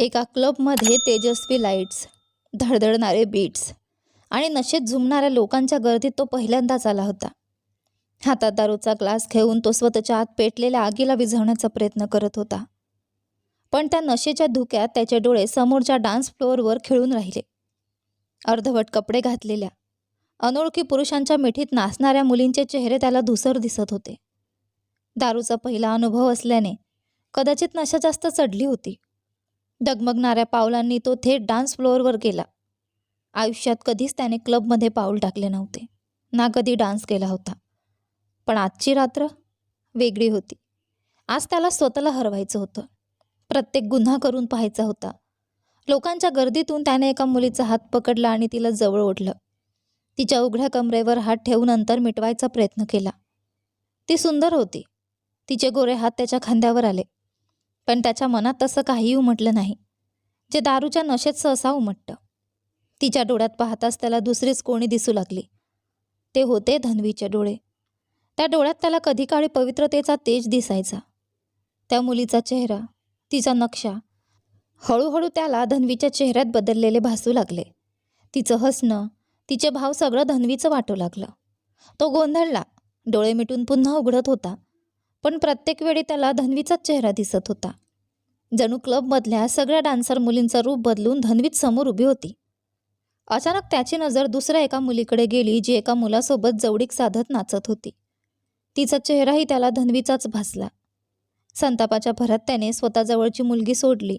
एका क्लबमध्ये तेजस्वी lights धडधडणारे beats आणि नशेत झुमणाऱ्या लोकांच्या गर्दीत तो पहिल्यांदाच आला होता. हातात दारूचा ग्लास घेऊन तो स्वतःच्या आत पेटलेल्या आगीला विझवण्याचा प्रयत्न करत होता. पण त्या नशेच्या धुक्यात त्याचे डोळे समोरच्या डान्स फ्लोअरवर खिळून राहिले. अर्धवट कपडे घातलेल्या अनोळखी पुरुषांच्या मिठीत नाचणाऱ्या मुलींचे चेहरे त्याला धुसर दिसत होते. दारूचा पहिला अनुभव असल्याने कदाचित नशा जास्त चढली होती. डगमगणाऱ्या पावलांनी तो थेट डान्स फ्लोअरवर गेला. आयुष्यात कधीच त्याने क्लबमध्ये पाऊल टाकले नव्हते. ना कधी डान्स केला होता. पण आजची रात्र वेगळी होती. आज त्याला स्वतःला हरवायचं होतं. प्रत्येक गुन्हा करून पाहायचा होता. लोकांच्या गर्दीतून त्याने एका मुलीचा हात पकडला आणि तिला जवळ ओढलं. तिच्या उघड्या कमरेवर हात ठेवून अंतर मिटवायचा प्रयत्न केला. ती सुंदर होती. तिचे गोरे हात त्याच्या खांद्यावर आले. पण त्याच्या मनात तसं काहीही उमटलं नाही. जे दारूच्या नशेत सहसा उमटतं. तिच्या डोळ्यात पाहताच त्याला दुसरीच कोणी दिसू लागली. ते होते धन्वीचे डोळे. त्या डोळ्यात त्याला कधी काळी पवित्रतेचा तेज दिसायचा. त्या मुलीचा चेहरा तिचा नक्षा हळूहळू त्याला धन्वीच्या चेहऱ्यात बदललेले भासू लागले. तिचं हसणं तिचे भाव सगळं धन्वीचं वाटू लागलं. तो गोंधळला. डोळे मिटून पुन्हा उघडत होता. पण प्रत्येक वेळी त्याला धन्वीचाच चेहरा दिसत होता. जणू क्लबमधल्या सगळ्या डान्सर मुलींचं रूप बदलून धन्वीत समोर उभी होती. अचानक त्याची नजर दुसऱ्या एका मुलीकडे गेली जी एका मुलासोबत जवळीक साधत नाचत होती. तिचा चेहराही त्याला धन्वीचाच भासला. संतापाच्या भरात त्याने स्वतःजवळची मुलगी सोडली.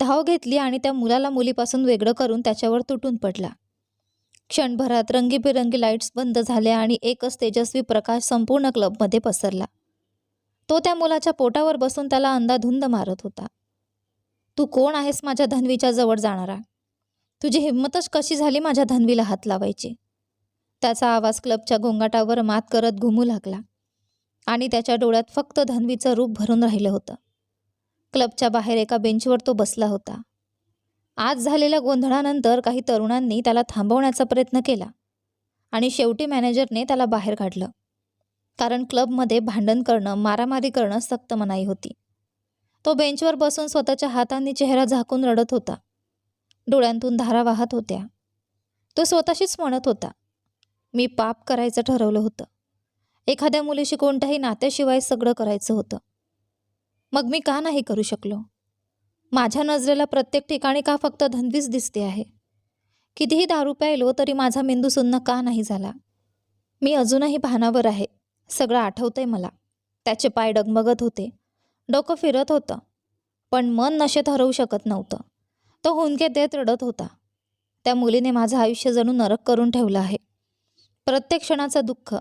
धाव घेतली आणि त्या मुलाला मुलीपासून वेगळं करून त्याच्यावर तुटून पडला. क्षणभरात रंगीबेरंगी लाईट्स बंद झाल्या आणि एकच तेजस्वी प्रकाश संपूर्ण क्लबमध्ये पसरला. तो त्या मुलाच्या पोटावर बसून त्याला अंधाधुंद मारत होता. तू कोण आहेस माझ्या धनवीच्या जवळ जाणारा? तुझी हिंमतच कशी झाली माझ्या धनवीला हात लावायची? त्याचा आवाज क्लबच्या गोंगाटावर मात करत घुमू लागला आणि त्याच्या डोळ्यात फक्त धनवीचं रूप भरून राहिलं होतं. क्लबच्या बाहेर एका बेंचवर तो बसला होता. आज झालेल्या गोंधळानंतर काही तरुणांनी त्याला थांबवण्याचा प्रयत्न केला आणि शेवटी मॅनेजरने त्याला बाहेर काढलं. कारण क्लबमध्ये भांडण करणं मारामारी करणं सक्त मनाई होती. तो बेंचवर बसून स्वतःच्या हातांनी चेहरा झाकून रडत होता. डोळ्यांतून धारा वाहत होत्या. तो स्वतःशीच म्हणत होता मी पाप करायचं ठरवलं होतं. एखाद्या मुलीशी कोणत्याही नात्याशिवाय सगळं करायचं होतं. मग मी का नाही करू शकलो? माझ्या नजरेला प्रत्येक ठिकाणी का फक्त धनवीच दिसते आहे? कितीही दारू प्यायलो तरी माझा मेंदू सुन्न का नाही झाला? मी अजूनही भानावर आहे. सगळं आठवतंय मला. त्याचे पाय डगमगत होते. डोकं फिरत होतं पण मन नशेत हरवू शकत नव्हतं. तो हुंदके देत रडत होता. त्या मुलीने माझं आयुष्य जणू नरक करून ठेवलं आहे. प्रत्येक क्षणाचं दुःख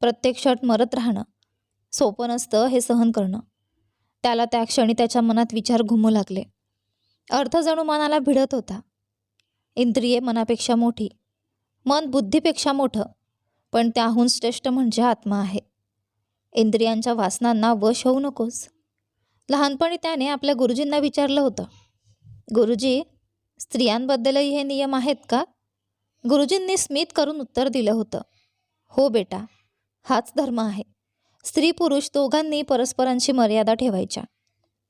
प्रत्येक क्षण मरत राहणं सोपं नसतं हे सहन करणं. त्याला त्या क्षणी त्याच्या मनात विचार घुमू लागले. अर्थ जणू मनाला भिडत होता. इंद्रिये मनापेक्षा मोठी मन बुद्धीपेक्षा मोठं पण त्याहून श्रेष्ठ म्हणजे आत्मा आहे. इंद्रियांच्या वासनांना वश होऊ नकोस. लहानपणी त्याने आपल्या गुरुजींना विचारलं होतं. गुरुजी स्त्रियांबद्दलही हे नियम आहेत का? गुरुजींनी स्मित करून उत्तर दिलं होतं. हो बेटा हाच धर्म आहे. स्त्री पुरुष दोघांनी परस्परांची मर्यादा ठेवायच्या.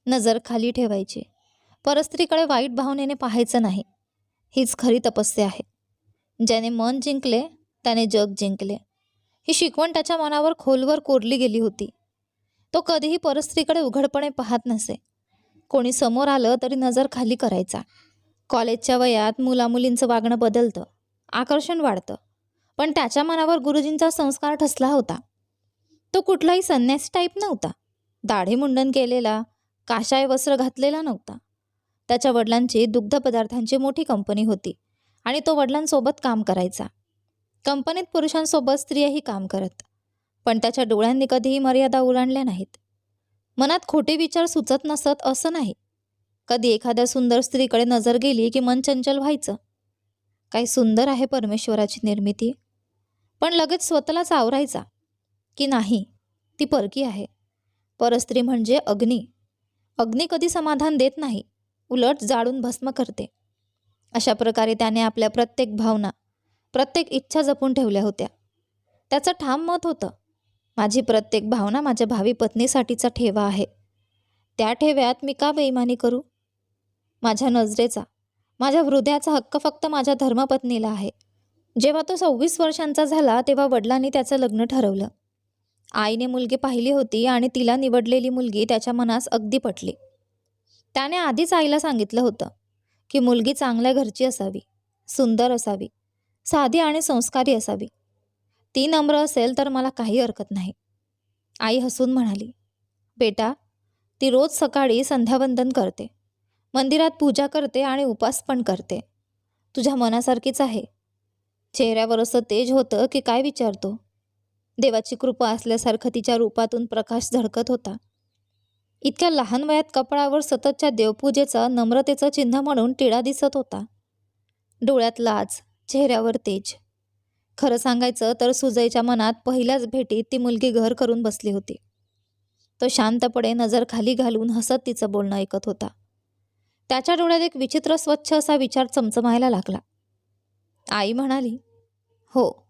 नजर खाली ठेवायची. परस्त्रीकडे वाईट भावनेने पाहायचं नाही. हीच खरी तपस्या आहे. ज्याने मन जिंकले त्याने जग जिंकले. ही शिकवण त्याच्या मनावर खोलवर कोरली गेली होती. तो कधीही परस्त्रीकडे उघडपणे पाहत नसे. कोणी समोर आलं तरी नजर खाली करायचा. कॉलेजच्या वयात मुलामुलींचं वागणं बदलतं. आकर्षण वाढतं. पण त्याच्या मनावर गुरुजींचा संस्कार ठसला होता. तो कुठलाही संन्यासी टाईप नव्हता. दाढी मुंडन केलेला काशाय वस्त्र घातलेला नव्हता. त्याच्या वडिलांची दुग्धपदार्थांची मोठी कंपनी होती आणि तो वडिलांसोबत काम करायचा. कंपनीत पुरुषांसोबत स्त्रियाही काम करत पण त्याच्या डोळ्यांनी कधीही मर्यादा ओलांडल्या नाहीत. मनात खोटे विचार सुचत नसत असं नाही. कधी एखाद्या सुंदर स्त्रीकडे नजर गेली की मन चंचल व्हायचं. काही सुंदर आहे परमेश्वराची निर्मिती. पण लगेच स्वतःलाच आवरायचा की नाही ती परकी आहे. परस्त्री म्हणजे अग्नी. अग्नी कधी समाधान देत नाही उलट जाळून भस्म करते. अशा प्रकारे त्याने आपल्या प्रत्येक भावना प्रत्येक इच्छा जपून ठेवल्या होत्या. त्याचं ठाम मत होतं माझी प्रत्येक भावना माझ्या भावी पत्नीसाठीचा ठेवा आहे. त्या ठेव्यात मी का बेईमानी करू? माझ्या नजरेचा माझ्या हृदयाचा हक्क फक्त माझ्या धर्मपत्नीला आहे. जेव्हा तो सव्वीस वर्षांचा झाला तेव्हा वडिलांनी त्याचं लग्न ठरवलं. आईने मुलगी पाहिली होती आणि तिला निवडलेली मुलगी त्याच्या मनास अगदी पटली. त्याने आधीच आईला सांगितलं होतं की मुलगी चांगल्या घरची असावी सुंदर असावी. साधी आणि संस्कारी असावी. ती नम्र असेल तर मला काही हरकत नाही. आई हसून म्हणाली बेटा ती रोज सकाळी संध्यावंदन करते. मंदिरात पूजा करते आणि उपास पण करते. तुझ्या मनासारखीच आहे. चेहऱ्यावर असं तेज होतं की काय विचारतो? देवाची कृपा असल्यासारखं तिच्या रूपातून प्रकाश झळकत होता. इतक्या लहान वयात कपाळावर सततच्या देवपूजेचं नम्रतेचं चिन्ह म्हणून टिळा दिसत होता. डोळ्यात लाज चेहऱ्यावर तेज. खरं सांगायचं तर सुजयच्या मनात पहिल्याच भेटीत ती मुलगी घर करून बसली होती. तो शांतपणे नजर खाली घालून हसत तिचं बोलणं ऐकत होता. त्याच्या डोळ्यात एक विचित्र स्वच्छ असा विचार चमचमायला लागला. आई म्हणाली हो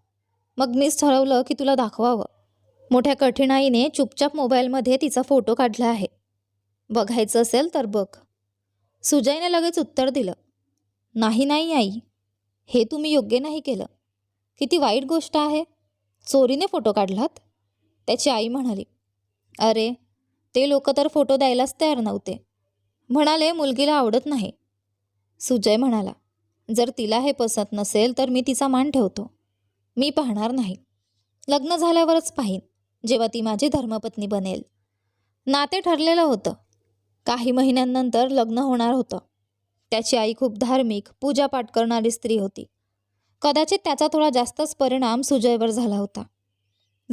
मग मीच ठरवलं की तुला दाखवावं. मोठ्या कठीणाईने चुपचाप मोबाईलमध्ये तिचा फोटो काढला आहे. बघायचं असेल तर बघ. सुजयने लगेच उत्तर दिलं नाही नाही आई. हे तुम्ही योग्य नाही केलं. किती वाईट गोष्ट आहे. चोरीने फोटो काढलात? त्याची आई म्हणाली अरे ते लोक तर फोटो द्यायलाच तयार नव्हते. म्हणाले मुलगीला आवडत नाही. सुजय म्हणाला जर तिला हे पसंत नसेल तर मी तिचा मान ठेवतो. मी पाहणार नाही. लग्न झाल्यावरच पाहीन जेव्हा ती माझी धर्मपत्नी बनेल. नाते ठरलेलं होतं. काही महिन्यांनंतर लग्न होणार होतं. त्याची आई खूप धार्मिक पूजापाठ करणारी स्त्री होती. कदाचित त्याचा थोडा जास्तच परिणाम सुजयवर झाला होता.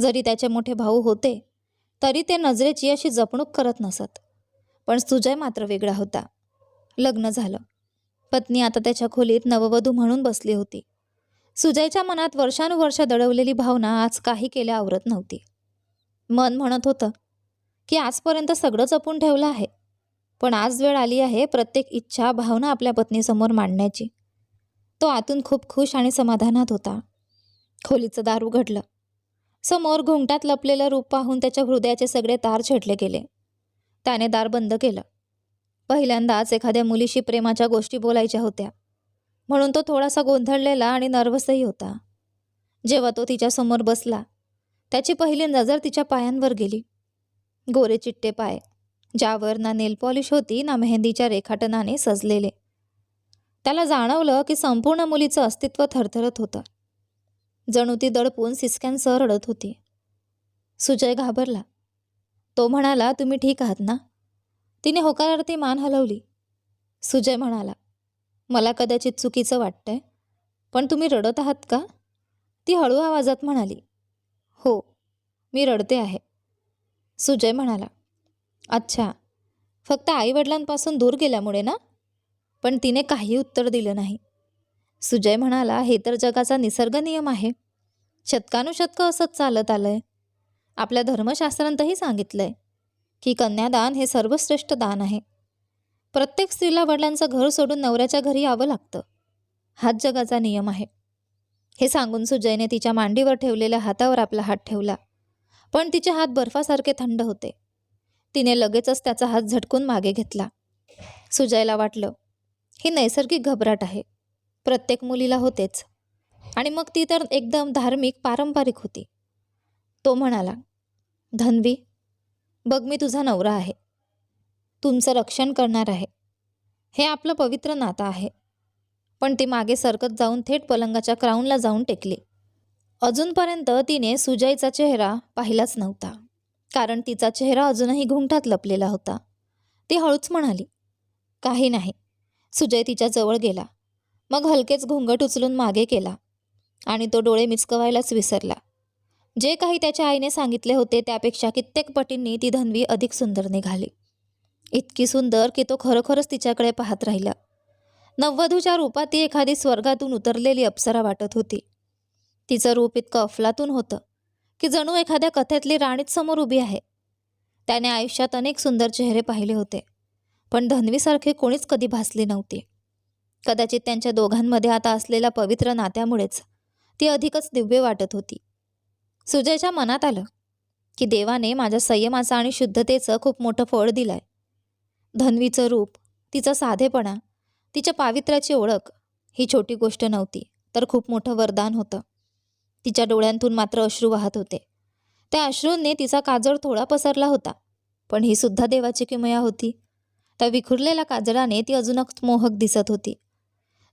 जरी त्याचे मोठे भाऊ होते तरी ते नजरेची अशी जपणूक करत नसत. पण सुजय मात्र वेगळा होता. लग्न झालं. पत्नी आता त्याच्या खोलीत नववधू म्हणून बसली होती. सुजयच्या मनात वर्षानुवर्ष दडवलेली भावना आज काही केल्या आवरत नव्हती. मन म्हणत होतं की आजपर्यंत सगळं जपून ठेवलं आहे. पण आज वेळ आली आहे प्रत्येक इच्छा भावना आपल्या पत्नीसमोर मांडण्याची. तो आतून खूप खुश आणि समाधानात होता. खोलीचं दार उघडलं. समोर घुंगटात लपलेलं रूप पाहून त्याच्या हृदयाचे सगळे तार छेडले गेले. त्याने दार बंद केलं. पहिल्यांदाच एखाद्या मुलीशी प्रेमाच्या गोष्टी बोलायच्या होत्या. म्हणून तो थोडासा गोंधळलेला आणि नर्वसही होता. जेव्हा तो तिच्यासमोर बसला त्याची पहिली नजर तिच्या पायांवर गेली. गोरे चिट्टे पाय ज्यावर ना नेल पॉलिश होती ना मेहंदीच्या रेखाटनाने सजलेले. त्याला जाणवलं की संपूर्ण मुलीचं अस्तित्व थरथरत होतं. जणू ती दडपून सिस्क्यांसह रडत होती. सुजय घाबरला. तो म्हणाला तुम्ही ठीक आहात ना? तिने होकारार्थी मान हलवली. सुजय म्हणाला मला कदाचित चुकीचं वाटतंय पण तुम्ही रडत आहात का? ती हळू आवाजात म्हणाली हो मी रडते आहे. सुजय म्हणाला अच्छा. फक्त आईवडिलांपासून दूर गेल्यामुळे ना? पण तिने काही उत्तर दिलं नाही. सुजय म्हणाला हे तर जगाचा निसर्ग नियम आहे. शतकानुशतकं असंच चालत आलंय. आपल्या धर्मशास्त्रांतही सांगितलंय की कन्यादान हे सर्वश्रेष्ठ दान आहे. प्रत्येक स्त्रीला वडिलांचं घर सोडून नवऱ्याच्या घरी यावं लागतं. हाच जगाचा नियम आहे. हे सांगून सुजयने तिच्या मांडीवर ठेवलेल्या हातावर आपला हात ठेवला. पण तिचे हात बर्फासारखे थंड होते. तिने लगेचच त्याचा हात झटकून मागे घेतला. सुजयला वाटलं ही नैसर्गिक घबराट आहे. प्रत्येक मुलीला होतेच. आणि मग ती तर एकदम धार्मिक पारंपरिक होती. तो म्हणाला धन्वी बघ मी तुझा नवरा आहे. तुमचं रक्षण करणार आहे. हे आपलं पवित्र नातं आहे. पण ती मागे सरकत जाऊन थेट पलंगाच्या क्राऊनला जाऊन टेकली. अजूनपर्यंत तिने सुजयचा चेहरा पाहिलाच नव्हता. कारण तिचा चेहरा अजूनही घुंगटात लपलेला होता. ती हळूच म्हणाली काही नाही. सुजय तिच्या जवळ गेला. मग हलकेच घुंगट उचलून मागे केला आणि तो डोळे मिचकवायलाच विसरला. जे काही त्याच्या आईने सांगितले होते त्यापेक्षा कित्येक पटींनी ती धनवी अधिक सुंदर निघाली इतकी सुंदर की तो खरोखरच तिच्याकडे पाहत राहिला. नववधूच्या रूपात ती एखादी स्वर्गातून उतरलेली अप्सरा वाटत होती. तिचं रूप इतकं अफलातून होतं. की जणू एखाद्या कथेतली राणीच समोर उभी आहे. त्याने आयुष्यात अनेक सुंदर चेहरे पाहिले होते पण धन्वीसारखे कोणीच कधी भासली नव्हती. कदाचित त्यांच्या दोघांमध्ये आता असलेल्या पवित्र नात्यामुळेच ती अधिकच दिव्य वाटत होती. सुजयच्या मनात आलं की देवाने माझ्या संयमाचं आणि शुद्धतेचं खूप मोठं फळ दिलंय. धन्वीचं रूप तिचा साधेपणा तिच्या पावित्र्याची ओळख ही छोटी गोष्ट नव्हती तर खूप मोठं वरदान होतं. तिच्या डोळ्यांतून मात्र अश्रू वाहत होते. त्या अश्रूंनी तिचा काजळ थोडा पसरला होता पण ही सुद्धा देवाची किमया होती. त्या विखुरलेल्या काजळाने ती अजूनच मोहक दिसत होती.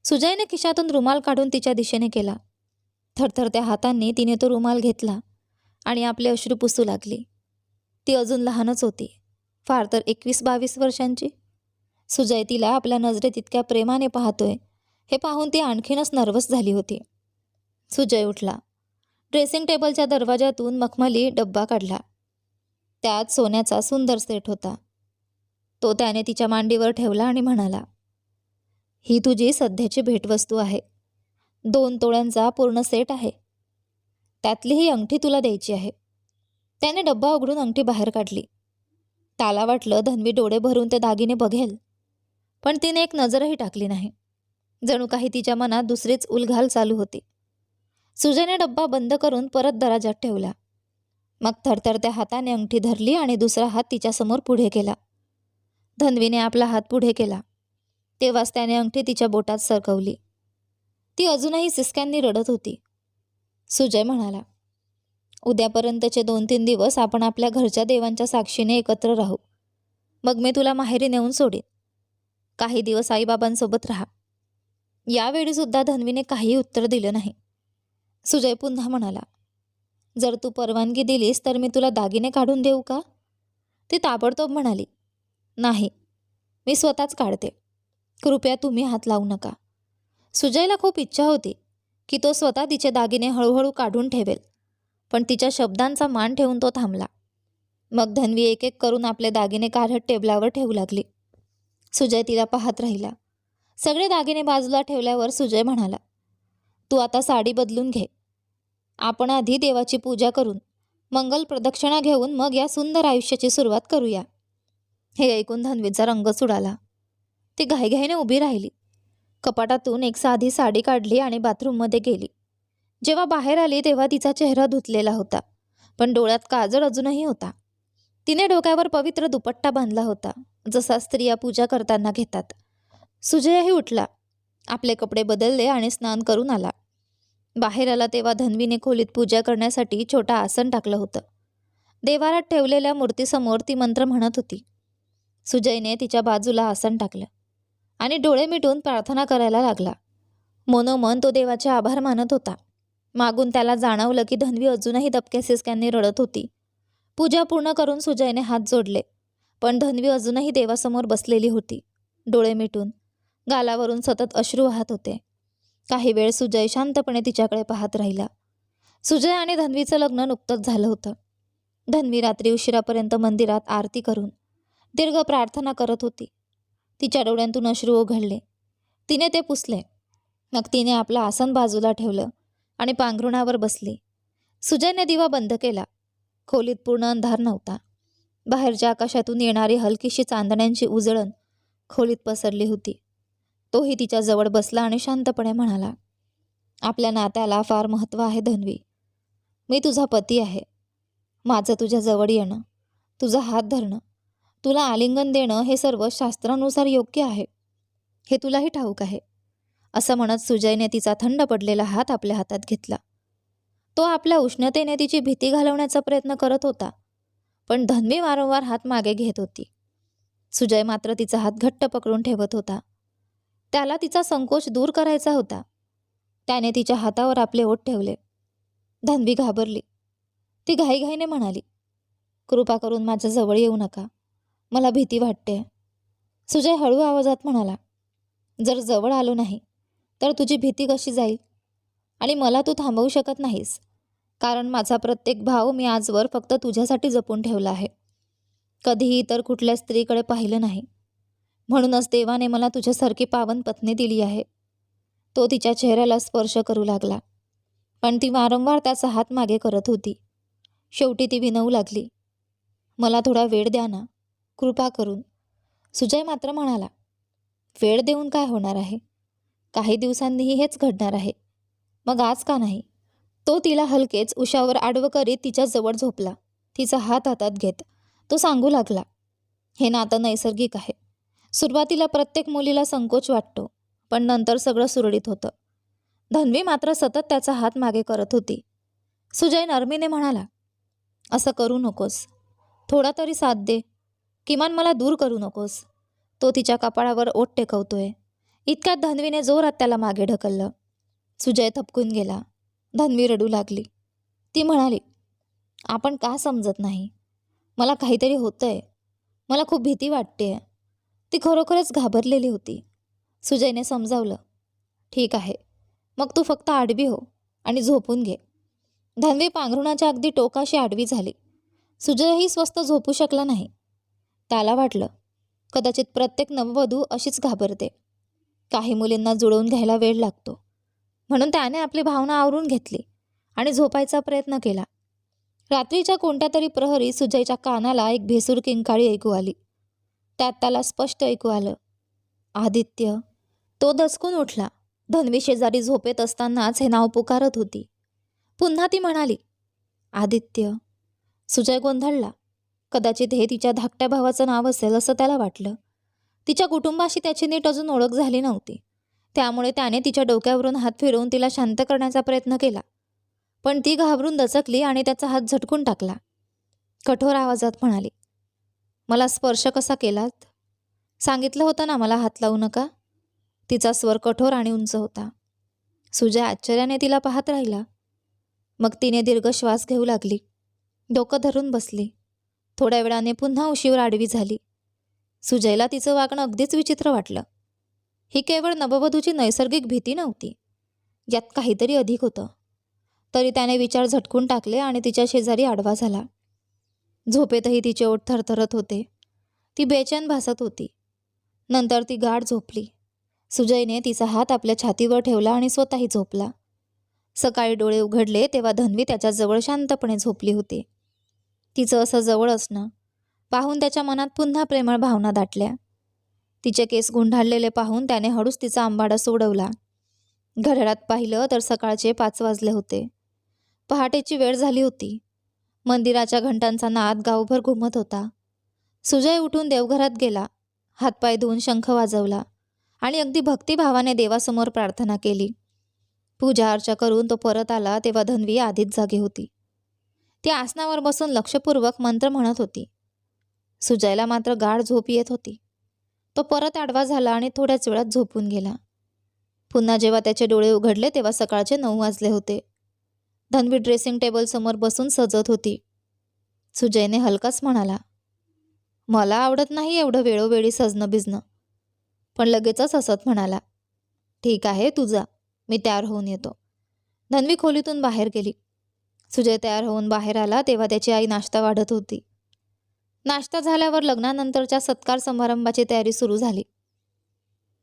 सुजयने खिशातून रुमाल काढून तिच्या दिशेने केला. थरथरत्या हातांनी तिने तो रुमाल घेतला आणि आपले अश्रू पुसू लागली. ती अजून लहानच होती. फार तर एकवीस बावीस वर्षांची. सुजय तिला आपल्या नजरेत इतक्या प्रेमाने पाहतोय हे पाहून ती आणखीनच नर्वस झाली होती. सुजय उठला. ड्रेसिंग टेबलच्या दरवाजातून मखमली डब्बा काढला. त्यात सोन्याचा सुंदर सेट होता. तो त्याने तिच्या मांडीवर ठेवला आणि म्हणाला ही तुझी सध्याची भेटवस्तू आहे. दोन तोळ्यांचा पूर्ण सेट आहे. त्यातली ही अंगठी तुला द्यायची आहे. त्याने डब्बा उघडून अंगठी बाहेर काढली. त्याला वाटलं धन्वी डोळे भरून ते दागिने बघेल पण तिने एक नजरही टाकली नाही. जणू काही तिच्या मनात दुसरीच उलघाल चालू होती. सुजयने डब्बा बंद करून परत दराजात ठेवला. मग थरथरत्या हाताने अंगठी धरली आणि दुसरा हात तिच्यासमोर पुढे केला. धन्वीने आपला हात पुढे केला. तेव्हाच त्याने अंगठी तिच्या बोटात सरकवली. ती अजूनही सिस्क्यांनी रडत होती. सुजय म्हणाला उद्यापर्यंतचे दोन तीन दिवस आपण आपल्या घरच्या देवांच्या साक्षीने एकत्र राहू. मग मी तुला माहेरी नेऊन सोडीन. काही दिवस आईबाबांसोबत राहा. यावेळीसुद्धा धन्वीने काही उत्तर दिलं नाही. सुजय पुन्हा म्हणाला जर तू परवानगी दिलीस तर मी तुला दागिने काढून देऊ का? ती ताबडतोब म्हणाली नाही मी स्वतःच काढते. कृपया तुम्ही हात लावू नका. सुजयला खूप इच्छा होती की तो स्वतः तिचे दागिने हळूहळू काढून ठेवेल पण तिच्या शब्दांचा मान ठेवून तो थांबला. मग धन्वी एक एक करून आपले दागिने काढत टेबलावर ठेवू लागली. सुजय तिला पाहत राहिला. सगळे दागिने बाजूला ठेवल्यावर सुजय म्हणाला तू आता साडी बदलून घे. आपण आधी देवाची पूजा करून मंगल प्रदक्षिणा घेऊन मग या सुंदर आयुष्याची सुरुवात करूया. हे ऐकून धन्वीचा रंग सुडाला. ती घाईघाईने उभी राहिली. कपाटातून एक साधी साडी काढली आणि बाथरूममध्ये गेली. जेव्हा बाहेर आली तेव्हा तिचा चेहरा धुतलेला होता पण डोळ्यात काजळ अजूनही होता. तिने डोक्यावर पवित्र दुपट्टा बांधला होता जसा स्त्रिया पूजा करताना घेतात. सुजयही उठला. आपले कपडे बदलले आणि स्नान करून आला. बाहेर आला तेव्हा धन्वीने खोलीत पूजा करण्यासाठी छोटा आसन टाकलं होतं. देवारात ठेवलेल्या मूर्तीसमोर ती मंत्र म्हणत होती. सुजयने तिच्या बाजूला आसन टाकलं आणि डोळे मिटून प्रार्थना करायला लागला. मनोमन तो देवाचे आभार मानत होता. मागून त्याला जाणवलं की धन्वी अजूनही दबक्या सिसक्यांनी रडत होती. पूजा पूर्ण करून सुजयने हात जोडले पण धन्वी अजूनही देवासमोर बसलेली होती. डोळे मिटून गालावरून सतत अश्रू वाहत होते. काही वेळ सुजय शांतपणे तिच्याकडे पाहत राहिला. सुजय आणि धन्वीचं लग्न नुकतंच झालं होतं. धन्वी रात्री उशिरापर्यंत मंदिरात आरती करून दीर्घ प्रार्थना करत होती. तिच्या डोळ्यांतून अश्रू ओघडले तिने ते पुसले. मग तिने आपलं आसन बाजूला ठेवलं आणि पांघरुणावर बसली. सुजयने दिवा बंद केला. खोलीत पूर्ण अंधार नव्हता. बाहेरच्या आकाशातून येणारी हलकीशी चांदण्यांची उजळण खोलीत पसरली होती. तोही तिच्याजवळ बसला आणि शांतपणे म्हणाला आपल्या नात्याला फार महत्त्व आहे धन्वी. मी तुझा पती आहे. माझं तुझ्याजवळ येणं तुझा हात धरणं तुला आलिंगन देणं हे सर्व शास्त्रानुसार योग्य आहे. हे तुलाही ठाऊक आहे. असं म्हणत सुजयने तिचा थंड पडलेला हात आपल्या हातात घेतला. तो आपल्या उष्णतेने तिची भीती घालवण्याचा प्रयत्न करत होता पण धन्वी वारंवार हात मागे घेत होती. सुजय मात्र तिचा हात घट्ट पकडून ठेवत होता. त्याला तिचा संकोच दूर करायचा होता. त्याने तिच्या हातावर आपले ओठ ठेवले. धन्वी घाबरली. ती घाईघाईने म्हणाली कृपा करून माझ्या जवळ येऊ नका. मला भीती वाटते. सुजय हळू आवाजात म्हणाला जर जवळ आलो नाही तर तुझी भीती कशी जाईल? आणि मला तू थांबवू शकत नाहीस. कारण माझा प्रत्येक भाव मी आजवर फक्त तुझ्यासाठी जपून ठेवला आहे. कधीही इतर कुठल्या स्त्रीकडे पाहिलं नाही. म्हणूनच देवाने मला तुझ्यासारखी पावन पत्नी दिली आहे. तो तिच्या चेहऱ्याला स्पर्श करू लागला. पण ती वारंवार त्याचा हात मागे करत होती. शेवटी ती विनवू लागली. मला थोडा वेळ द्या ना. कृपा करून. सुजय मात्र म्हणाला वेळ देऊन काय होणार आहे? काही दिवसांनीही हेच घडणार आहे. मग आज का नाही? तो तिला हलकेच उशावर आडवं करीत तिच्या जवळ झोपला. तिचा हात हातात घेत तो सांगू लागला हे नातं नैसर्गिक आहे. सुरुवातीला प्रत्येक मुलीला संकोच वाटतो पण नंतर सगळं सुरळीत होतं. धन्वी मात्र सतत त्याचा हात मागे करत होती. सुजय नरमीने म्हणाला असं करू नकोस. थोडा तरी साथ दे. किमान मला दूर करू नकोस. तो तिच्या कपाळावर ओट टेकवतोय. इतक्यात धन्वीने जोरात त्याला मागे ढकललं. सुजय थपकून गेला. धन्वी रडू लागली. ती म्हणाली आपण का समजत नाही? मला काहीतरी होतंय. मला खूप भीती वाटते ती खरोखरच घाबरलेली होती. सुजयने समजावलं ठीक आहे मग तू फक्त आडवी हो आणि झोपून घे. धन्वी पांघरुणाच्या अगदी टोकाशी आडवी झाली. सुजयही स्वस्त झोपू शकला नाही. त्याला वाटलं कदाचित प्रत्येक नववधू अशीच घाबरते. काही मुलींना जुळवून घ्यायला वेळ लागतो. म्हणून त्याने आपली भावना आवरून घेतली आणि झोपायचा प्रयत्न केला. रात्रीच्या कोणत्या तरी प्रहरी सुजयच्या कानाला एक भेसूर किंकाळी ऐकू आली. त्यात त्याला स्पष्ट ऐकू आलं. आदित्य तो दचकून उठला. धन्वी शेजारी झोपेत असतानाच हे नाव पुकारत होती. पुन्हा ती म्हणाली आदित्य. सुजय गोंधळला. कदाचित हे तिच्या धाकट्या भावाचं नाव असेल असं त्याला वाटलं. तिच्या कुटुंबाशी त्याची नीट अजून ओळख झाली नव्हती. त्यामुळे त्याने तिच्या डोक्यावरून हात फिरवून तिला शांत करण्याचा प्रयत्न केला. पण ती घाबरून दचकली आणि त्याचा हात झटकून टाकला. कठोर आवाजात म्हणाली मला स्पर्श कसा केलात? सांगितलं होतं ना मला हात लावू नका. तिचा स्वर कठोर आणि उंच होता. सुजय आश्चर्याने तिला पाहत राहिला. मग तिने दीर्घ श्वास घेऊ लागली. डोकं धरून बसली. थोड्या वेळाने पुन्हा उशीवर आडवी झाली. सुजयला तिचं वागणं अगदीच विचित्र वाटलं. ही केवळ नववधूची नैसर्गिक भीती नव्हती. यात काहीतरी अधिक होतं. तरी त्याने विचार झटकून टाकले आणि तिच्या शेजारी आडवा झाला. झोपेतही तिचे ओठ थरथरत होते. ती बेचैन भासत होती. नंतर ती गाढ झोपली. सुजयने तिचा हात आपल्या छातीवर ठेवला आणि स्वतःही झोपला. सकाळी डोळे उघडले तेव्हा धन्वी त्याच्याजवळ शांतपणे झोपली होती. तिचं असं जवळ असणं पाहून त्याच्या मनात पुन्हा प्रेमळ भावना दाटल्या. तिचे केस गुंढाळलेले पाहून त्याने हळूच तिचा आंबाडा सोडवला. घड्याळात पाहिलं तर सकाळचे पाच वाजले होते. पहाटेची वेळ झाली होती. मंदिराच्या घंटांचा नाद गावभर घुमत होता. सुजय उठून देवघरात गेला. हातपाय धुवून शंख वाजवला आणि अगदी भक्तिभावाने देवासमोर प्रार्थना केली. पूजा अर्चा करून तो परत आला तेव्हा धन्वी आधीच जागी होती. ती आसनावर बसून लक्षपूर्वक मंत्र म्हणत होती. सुजयला मात्र गाढ झोप येत होती. तो परत आडवा झाला आणि थोड्याच वेळात झोपून गेला. पुन्हा जेव्हा त्याचे डोळे उघडले तेव्हा सकाळचे नऊ वाजले होते. धन्वी ड्रेसिंग टेबलसमोर बसून सजत होती. सुजयने हलकाच म्हणाला मला आवडत नाही एवढं वेळोवेळी सजणं बिजणं पण लगेचच हसत म्हणाला ठीक आहे तुझा मी तयार होऊन येतो. धन्वी खोलीतून बाहेर गेली. सुजय तयार होऊन बाहेर आला तेव्हा त्याची आई नाश्ता वाढत होती. नाश्ता झाल्यावर लग्नानंतरच्या सत्कार समारंभाची तयारी सुरू झाली.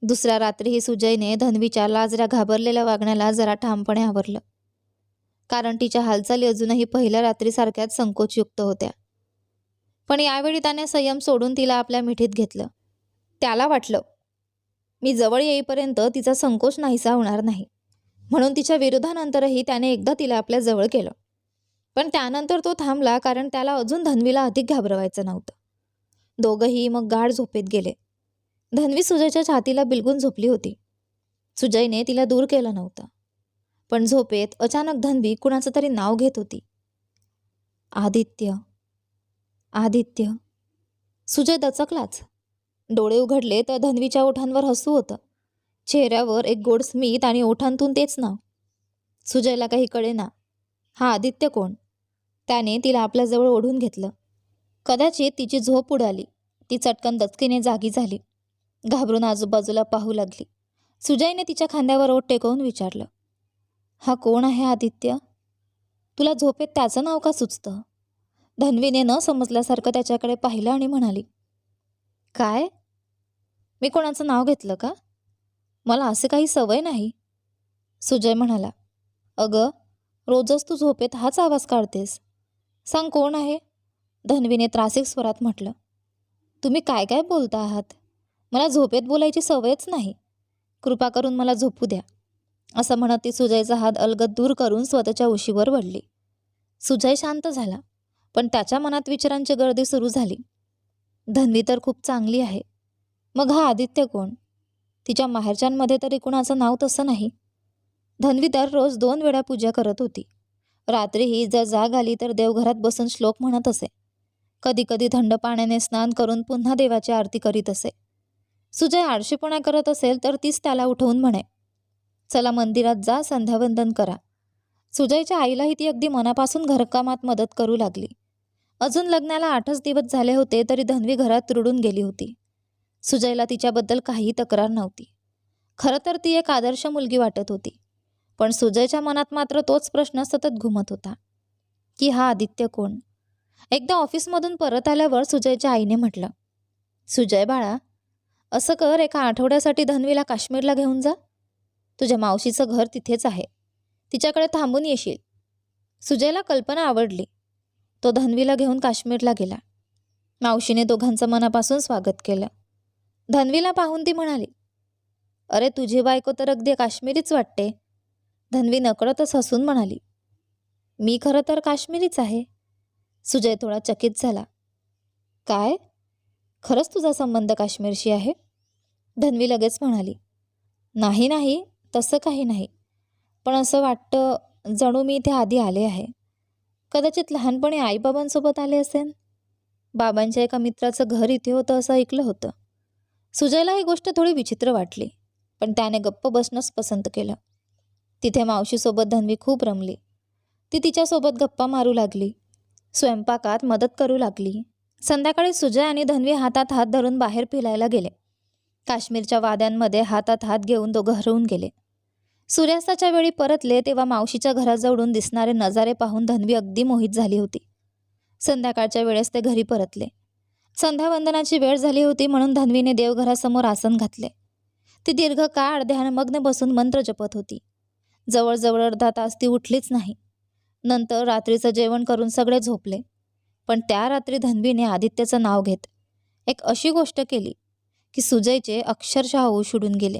दुसऱ्या रात्रीही सुजयने धन्वीच्या लाजऱ्या घाबरलेल्या वागण्याला जरा ठामपणे आवरलं. कारण तिच्या हालचाली अजूनही पहिल्या रात्रीसारख्याच संकोचयुक्त होत्या. पण यावेळी त्याने संयम सोडून तिला आपल्या मिठीत घेतलं. त्याला वाटलं मी जवळ येईपर्यंत तिचा संकोच नाहीसा होणार नाही. म्हणून तिच्या विरोधानंतरही त्याने एकदा तिला आपल्या जवळ केलं. पण त्यानंतर तो थांबला कारण त्याला अजून धन्वीला अधिक घाबरवायचं नव्हतं. दोघंही मग गाढ झोपेत गेले. धन्वी सुजयच्या छातीला बिलगून झोपली होती. सुजयने तिला दूर केलं नव्हतं. पण झोपेत अचानक धनवी कुणाचं तरी नाव घेत होती. आदित्य. आदित्य. सुजय दचकलाच. डोळे उघडले तर धनवीच्या ओठांवर हसू होतं. चेहऱ्यावर एक गोड स्मित आणि ओठांतून तेच नाव. सुजयला काही कळेना. हा आदित्य कोण? त्याने तिला आपल्याजवळ ओढून घेतलं. कदाचित तिची झोप उडाली. ती चटकन दचकीने जागी झाली. घाबरून आजूबाजूला पाहू लागली. सुजयने तिच्या खांद्यावर ओठ टेकवून विचारलं. हा कोण आहे आदित्य? तुला झोपेत त्याचं नाव का सुचतं? धन्वीने न समजल्यासारखं त्याच्याकडे पाहिलं आणि म्हणाली काय? मी कोणाचं नाव घेतलं का? मला असं काही सवय नाही. सुजय म्हणाला अगं रोजच तू झोपेत हाच आवाज काढतेस. सांग कोण आहे? धन्वीने त्रासिक स्वरात म्हटलं तुम्ही काय काय बोलता आहात? मला झोपेत बोलायची सवयच नाही. कृपा करून मला झोपू द्या. असं म्हणत ती सुजयचा हात अलगद दूर करून स्वतःच्या उशीवर वडली सुजय शांत झाला पण त्याच्या मनात विचारांची गर्दी सुरू झाली. धन्वी तर खूप चांगली आहे. मग हा आदित्य कोण? तिच्या माहेरच्यांमध्ये तरी कुणाचं नाव तसं नाही. धन्वी दररोज दोन वेळा पूजा करत होती. रात्रीही जर जाग आली तर देवघरात बसून श्लोक म्हणत असे. कधी कधी थंड पाण्याने स्नान करून पुन्हा देवाची आरती करीत असे. सुजय आळशीपणा करत असेल तर तीच त्याला उठवून म्हणे. चला मंदिरात जा संध्यावंदन करा. सुजयच्या आईलाही ती अगदी मनापासून घरकामात मदत करू लागली. अजून लग्नाला आठच दिवस झाले होते तरी धन्वी घरात रुडून गेली होती. सुजयला तिच्याबद्दल काही तक्रार नव्हती. खरं तर ती एक आदर्श मुलगी वाटत होती. पण सुजयच्या मनात मात्र तोच प्रश्न सतत घुमत होता. की हा आदित्य कोण? एकदा ऑफिसमधून परत आल्यावर सुजयच्या आईने म्हटलं सुजय बाळा असं कर एका आठवड्यासाठी धन्वीला काश्मीरला घेऊन जा. तुझ्या मावशीचं घर तिथेच आहे. तिच्याकडे थांबून येशील. सुजयला कल्पना आवडली. तो धन्वीला घेऊन काश्मीरला गेला. मावशीने दोघांचं मनापासून स्वागत केलं. धन्वीला पाहून ती म्हणाली अरे तुझी बायको तर अगदी काश्मीरीच वाटते. धन्वी नकळतच हसून म्हणाली मी खरं तर काश्मीरीच आहे. सुजय थोडा चकित झाला काय? खरंच तुझा संबंध काश्मीरशी आहे? धन्वी लगेच म्हणाली नाही नाही. तसं काही नाही. पण असं वाटतं जणू मी इथे आधी आले आहे. कदाचित लहानपणी आईबाबांसोबत आले असेन? बाबांच्या एका मित्राचं घर इथे होतं असं ऐकलं होतं. सुजयला ही गोष्ट थोडी विचित्र वाटली पण त्याने गप्प बसणंच पसंत केलं. तिथे मावशीसोबत धन्वी खूप रमली. ती तिच्यासोबत गप्पा मारू लागली. स्वयंपाकात मदत करू लागली. संध्याकाळी सुजय आणि धन्वी हातात हात धरून बाहेर फिरायला गेले. काश्मीरच्या वाद्यांमध्ये हातात हात घेऊन दोघं हरवून गेले. सूर्यास्ताच्या वेळी परतले तेव्हा मावशीच्या घराजवळून दिसणारे नजारे पाहून धन्वी अगदी मोहित झाली होती. संध्याकाळच्या वेळेस ते घरी परतले. संध्यावंदनाची वेळ झाली होती म्हणून धन्वीने देवघरासमोर आसन घातले. ती दीर्घ काळ ध्यानमग्न बसून मंत्र जपत होती. जवळजवळ अर्धा तास ती उठलीच नाही. नंतर रात्रीचं जेवण करून सगळे झोपले. पण त्या रात्री धन्वीने आदित्यचं नाव घेत एक अशी गोष्ट केली की सुजयचे अक्षरशः होऊ उडून गेले.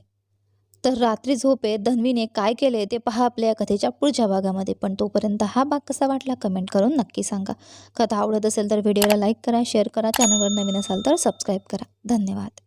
तर रात्री झोपेत धन्वीने काय केले ते पहा आपल्या कथेच्या पुढच्या भागामध्ये. पण तोपर्यंत हा भाग कसा वाटला कमेंट करून नक्की सांगा. कथा आवडत असेल तर व्हिडिओला लाईक करा शेअर करा चॅनलवर नवीन असाल तर सबस्क्राईब करा. धन्यवाद.